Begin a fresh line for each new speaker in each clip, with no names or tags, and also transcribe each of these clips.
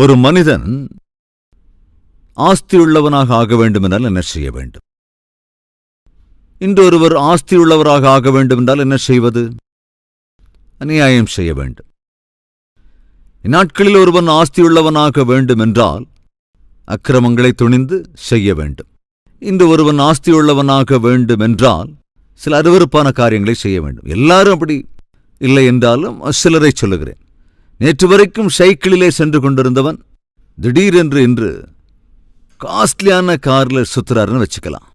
ஒரு மனிதன் ஆஸ்தியுள்ளவனாக ஆக வேண்டுமென்றால் என்ன செய்ய வேண்டும்? இன்று ஒருவர் ஆஸ்தியுள்ளவராக ஆக வேண்டுமென்றால் என்ன செய்வது? அநியாயம் செய்ய வேண்டும். இந்நாட்களில் ஒருவன் ஆஸ்தியுள்ளவனாக வேண்டுமென்றால் அக்கிரமங்களை துணிந்து செய்ய வேண்டும். இன்று ஒருவன் ஆஸ்தியுள்ளவனாக வேண்டுமென்றால் சில அருவருப்பான காரியங்களை செய்ய வேண்டும். எல்லாரும் அப்படி இல்லை என்றாலும் சிலரை சொல்லுகிறேன். நேற்று வரைக்கும் சைக்கிளிலே சென்று கொண்டிருந்தவன் திடீரென்று இன்று காஸ்ட்லியான கார்ல சுத்துறாருன்னு வச்சுக்கலாம்.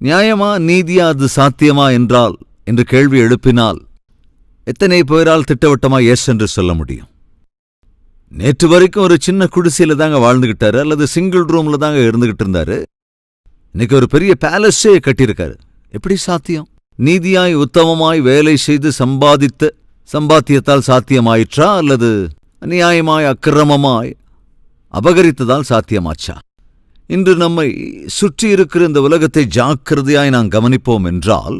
நியாயமா நீதியா அது சாத்தியமா என்றால் என்று கேள்வி எழுப்பினால் எத்தனை பேரால் திட்டவட்டமா எஸ் என்று சொல்ல முடியும்? நேற்று வரைக்கும் ஒரு சின்ன குடிசையில் தாங்க வாழ்ந்துகிட்டாரு அல்லது சிங்கிள் ரூம்ல தாங்க இருந்துகிட்டு இருந்தாரு. இன்னைக்கு ஒரு பெரிய பேலஸே கட்டியிருக்காரு. எப்படி சாத்தியம்? நீதியாய் உத்தமமாய் வேலை செய்து சம்பாதித்த சம்பாத்தியத்தால் சாத்தியமாயிற்றா அல்லது அநியாயமாய் அக்கிரமமாய் அபகரித்ததால் சாத்தியமாச்சா? இன்று நம்மை சுற்றி இருக்கிற இந்த உலகத்தை ஜாக்கிரதையாய் நாம் கவனிப்போம் என்றால்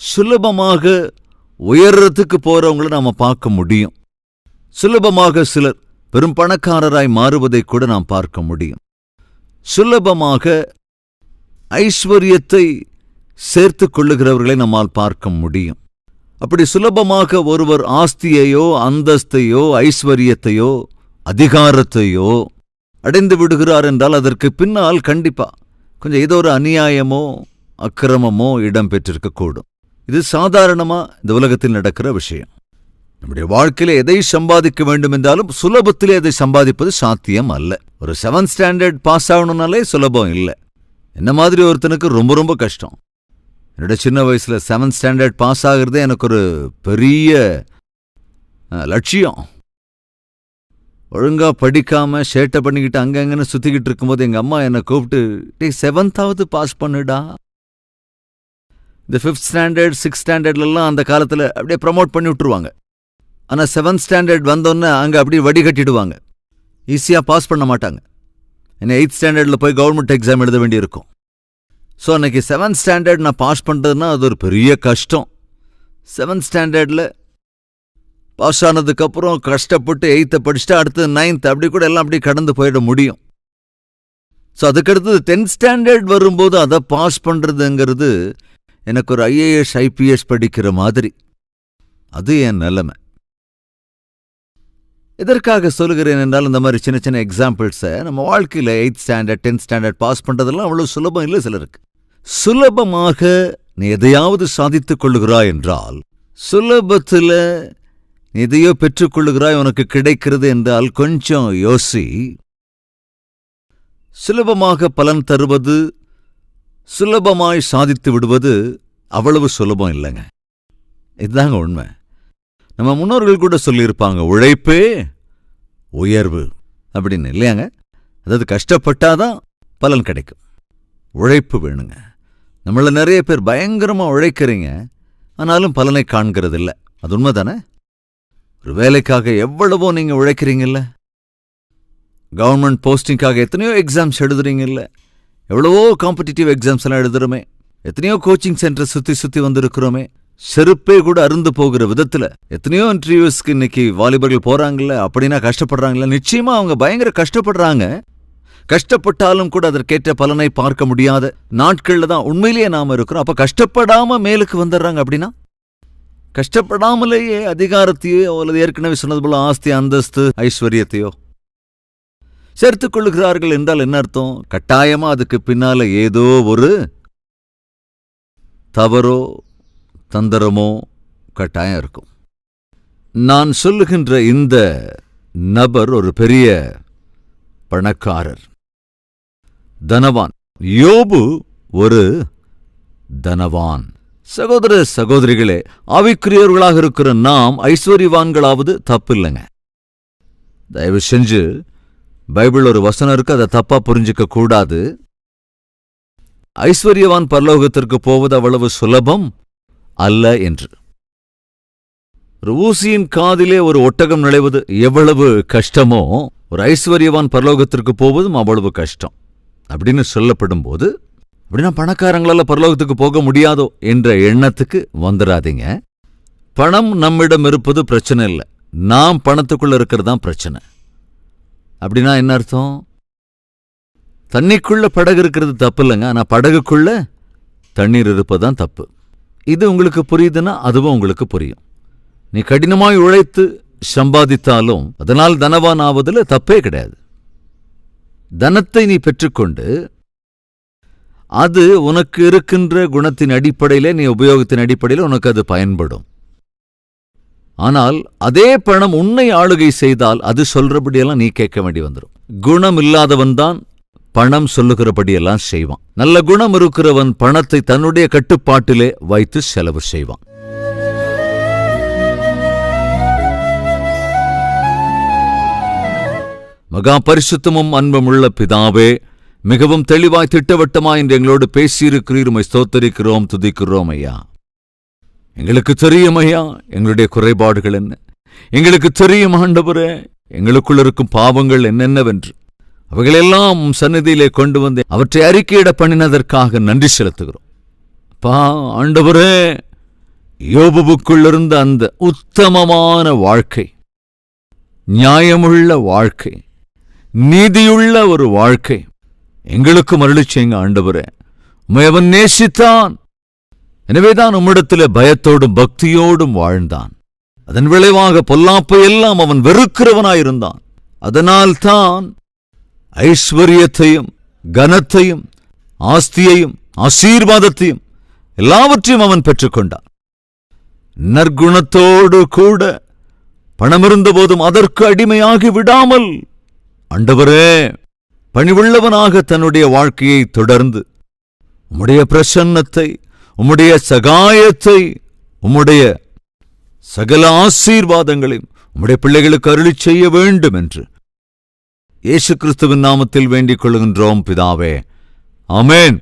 சுலபமாக உயர்றதுக்கு போறவங்கள நாம பார்க்க முடியும். சுலபமாக சிலர் பெரும் பணக்காரராய் மாறுவதை கூட நாம் பார்க்க முடியும். சுலபமாக ஐஸ்வர்யத்தை சேர்த்துக் கொள்ளுகிறவர்களை நம்மால் பார்க்க முடியும். அப்படி சுலபமாக ஒருவர் ஆஸ்தியையோ அந்தஸ்தையோ ஐஸ்வர்யத்தையோ அதிகாரத்தையோ அடைந்து விடுகிறார் என்றால் அதற்கு பின்னால் கண்டிப்பா கொஞ்சம் ஏதோ ஒரு அநியாயமோ அக்கிரமமோ இடம் பெற்றிருக்கக்கூடும் இது சாதாரணமா இந்த உலகத்தில் நடக்கிற விஷயம். நம்முடைய வாழ்க்கையில எதை சம்பாதிக்க வேண்டும் என்றாலும் சுலபத்திலே அதை சம்பாதிப்பது சாத்தியம் அல்ல. ஒரு செவன்த் ஸ்டாண்டர்ட் பாஸ் ஆகணும்னாலே சுலபம் இல்லை. என்ன மாதிரி ஒருத்தனுக்கு ரொம்ப ரொம்ப கஷ்டம். என்னோட சின்ன வயசுல செவன்த் ஸ்டாண்டர்ட் பாஸ் ஆகிறதே எனக்கு ஒரு பெரிய லட்சியம். ஒழுங்கா படிக்காம ஷேட்டை பண்ணிக்கிட்டு அங்கங்கன்னு சுத்திக்கிட்டு இருக்கும்போது எங்க அம்மா என்னை கூப்பிட்டு டே செவன்த்தாவது பாஸ் பண்ணுடா. இந்த ஃபிஃப்த் ஸ்டாண்டர்ட் சிக்ஸ்த் ஸ்டாண்டர்ட்லலாம் அந்த காலத்தில் அப்படியே ப்ரமோட் பண்ணி விட்டுருவாங்க. ஆனால் செவன்த் ஸ்டாண்டர்ட் வந்தோன்னே அங்கே அப்படியே வடிகட்டிடுவாங்க ஈஸியாக பாஸ் பண்ண மாட்டாங்க. என்ன எயித் ஸ்டாண்டர்டில் போய் கவர்மெண்ட் எக்ஸாம் எழுத வேண்டியிருக்கும். ஸோ அன்னைக்கு செவன்த் ஸ்டாண்டர்ட் நான் பாஸ் பண்ணுறதுன்னா அது ஒரு பெரிய கஷ்டம். செவன்த் ஸ்டாண்டர்டில் பாஸ் ஆனதுக்கப்புறம் கஷ்டப்பட்டு எயித்தை படிச்சுட்டு அடுத்து நைன்த் அப்படி கூட எல்லாம் அப்படி கடந்து போயிட முடியும். ஸோ அதுக்கடுத்தது டென்த் ஸ்டாண்டர்ட் வரும்போது அதை பாஸ் பண்ணுறதுங்கிறது எனக்கு ஒரு ஐஏஎஸ் ஐபிஎஸ் படிக்கிற மாதிரி. அது என் நிலைமை. எதற்காக சொல்லுகிறேன் என்றால் இந்த மாதிரி சின்ன சின்ன எக்ஸாம்பிள்ஸை நம்ம வாழ்க்கையில் eighth standard tenth standard pass பண்ணுறதெல்லாம் அவ்வளோ சுலபம் இல்லை சிலருக்கு. சுலபமாக நீ எதையாவது சாதித்துக் கொள்ளுகிறாய் என்றால் சுலபத்தில் நீ எதையோ பெற்றுக்கொள்ளுகிறாய் உனக்கு கிடைக்கிறது என்றால் கொஞ்சம் யோசி. சுலபமாக பலன் தருவது சுலபமாய் சாதித்து விடுவது அவ்வளவு சுலபம் இல்லைங்க. இதுதாங்க உண்மை. நம்ம முன்னோர்கள் கூட சொல்லியிருப்பாங்க உழைப்பே உயர்வு அப்படின்னு இல்லையாங்க? அதாவது கஷ்டப்பட்டாதான் பலன் கிடைக்கும். உழைப்பு வேணுங்க. நம்மள நிறைய பேர் பயங்கரமா உழைக்கிறீங்க. ஆனாலும் பலனை காண்கிறதில்ல. அது உண்மைதானே? ஒரு வேலைக்காக எவ்வளவோ நீங்க உழைக்கிறீங்கல்ல. கவர்மெண்ட் போஸ்டிங்காக எத்தனையோ எக்ஸாம்ஸ் எழுதுறீங்கல்ல. எவ்வளவோ காம்படிட்டிவ் எக்ஸாம்ஸ் எல்லாம் எழுதுறோமே. எத்தனையோ கோச்சிங் சென்டர் சுத்தி சுத்தி வந்திருக்கிறோமே. செருப்பே கூட அருந்து போகிற விதத்துல. எத்தனையோ இன்டர்வியூஸ்க்கு இன்னைக்கு வாலிபர்கள் போறாங்கல்ல அப்படின்னா கஷ்டப்படுறாங்கல்ல. நிச்சயமா அவங்க பயங்கர கஷ்டப்படுறாங்க. கஷ்டப்பட்டாலும் கூட அதற்கேற்ற பலனை பார்க்க முடியாத நாட்கள்ல தான் உண்மையிலேயே நாம இருக்கிறோம். அப்ப கஷ்டப்படாம மேலுக்கு வந்துடுறாங்க அப்படின்னா? கஷ்டப்படாமலேயே அதிகாரத்தையோ அல்லது ஏற்கனவே சொன்னது போல ஆஸ்தி அந்தஸ்து ஐஸ்வர்யத்தையோ சேர்த்துக் கொள்ளுகிறார்கள் என்றால் என்ன அர்த்தம்? கட்டாயமா அதுக்கு பின்னால ஏதோ ஒரு தவறோ தந்திரமோ கட்டாயம் இருக்கும். நான் சொல்லுகின்ற இந்த நபர் ஒரு பெரிய பணக்காரர். தனவான். யோபு ஒரு தனவான். சகோதர சகோதரிகளே ஆவிக்குரியவர்களாக இருக்கிற நாம் ஐஸ்வர்யவான்களாவது தப்பு இல்லைங்க தயவு செஞ்சு பைபிள் ஒரு வசனம் இருக்கு அதை தப்பா புரிஞ்சுக்க கூடாது. ஐஸ்வர்யவான் பரலோகத்திற்கு போவது அவ்வளவு சுலபம் அல்ல என்று. ஒரு ஊசியின் காதிலே ஒரு ஒட்டகம் நுழைவது எவ்வளவு கஷ்டமோ ஒரு ஐஸ்வர்யவான் பரலோகத்திற்கு போவதும் அவ்வளவு கஷ்டம். அப்படின்னு சொல்லப்படும் போது அப்படின்னா பணக்காரங்களால பரலோகத்துக்கு போக முடியாதோ என்ற எண்ணத்துக்கு வந்துடாதீங்க பணம் நம்மிடம் இருப்பது பிரச்சனை இல்லை. நாம் பணத்துக்குள்ள இருக்கிறது தான் பிரச்சனை. அப்படின்னா என்ன அர்த்தம்? தண்ணிக்குள்ள படகு இருக்கிறது தப்பு இல்லைங்க. ஆனா படகுக்குள்ள தண்ணீர் இருப்பதுதான் தப்பு. இது உங்களுக்கு புரியுதுன்னா அதுவும் உங்களுக்கு புரியும். நீ கடினமாய் உழைத்து சம்பாதித்தாலும் அதனால் தனவான் ஆவதில் தப்பே கிடையாது. தனத்தை நீ பெற்றுக்கொண்டு அது உனக்கு இருக்கின்ற குணத்தின் அடிப்படையில் நீ உபயோகத்தின் அடிப்படையில் உனக்கு அது பயன்படும். ஆனால் அதே பணம் உன்னை ஆளுகை செய்தால் அது சொல்றபடியெல்லாம் நீ கேட்க வேண்டி வந்துடும் குணம் இல்லாதவன் தான் பணம் சொல்லுகிறபடியெல்லாம் செய்வான். நல்ல குணம் இருக்கிறவன் பணத்தை தன்னுடைய கட்டுப்பாட்டிலே வைத்து செலவு செய்வான். மகா பரிசுத்தமும் அன்பமுள்ள பிதாவே மிகவும் தெளிவாய் திட்டவட்டமாய் என்று எங்களோடு பேசியிருக்கிறீருமை ஸ்தோத்தரிக்கிறோம் துதிக்கிறோம் ஐயா. எங்களுக்கு தெரியும் ஐயா எங்களுடைய குறைபாடுகள் என்ன? எங்களுக்கு தெரியும் ஆண்டவரே எங்களுக்குள் இருக்கும் பாவங்கள் என்னென்னவென்று. அவைகளெல்லாம் உம் சந்நிதியிலே கொண்டு வந்து அவற்றை அறிக்கையிட பண்ணினதற்காக நன்றி செலுத்துகிறோம். பா ஆண்டவரே யோபுக்குள்ளிருந்த அந்த உத்தமமான வாழ்க்கை நியாயமுள்ள வாழ்க்கை நீதியுள்ள ஒரு வாழ்க்கை. எங்களுக்கு மருளிச்சேங்க ஆண்டவரே. உம்மை அவன் நேசித்தான். எனவேதான் உம்மிடத்தில் பயத்தோடும் பக்தியோடும் வாழ்ந்தான். அதன் விளைவாக பொல்லாப்பை எல்லாம் அவன் வெறுக்கிறவனாயிருந்தான். அதனால்தான் ஐஸ்வர்யத்தையும் கனத்தையும் ஆஸ்தியையும் ஆசீர்வாதத்தையும் எல்லாவற்றையும் அவன் பெற்றுக்கொண்டான். நற்குணத்தோடு கூட பணமிருந்த போதும் அதற்கு அடிமையாகி விடாமல் அண்டவரே பணிவுள்ளவனாக தன்னுடைய வாழ்க்கையை தொடர்ந்து உம்முடைய பிரசன்னத்தை உம்முடைய சகாயத்தை உம்முடைய சகல ஆசீர்வாதங்களையும் உம்முடைய பிள்ளைகளுக்கு அருளிச் செய்ய வேண்டும் என்று இயேசு கிறிஸ்துவின் நாமத்தில் வேண்டிக் கொள்கின்றோம் பிதாவே. அமேன்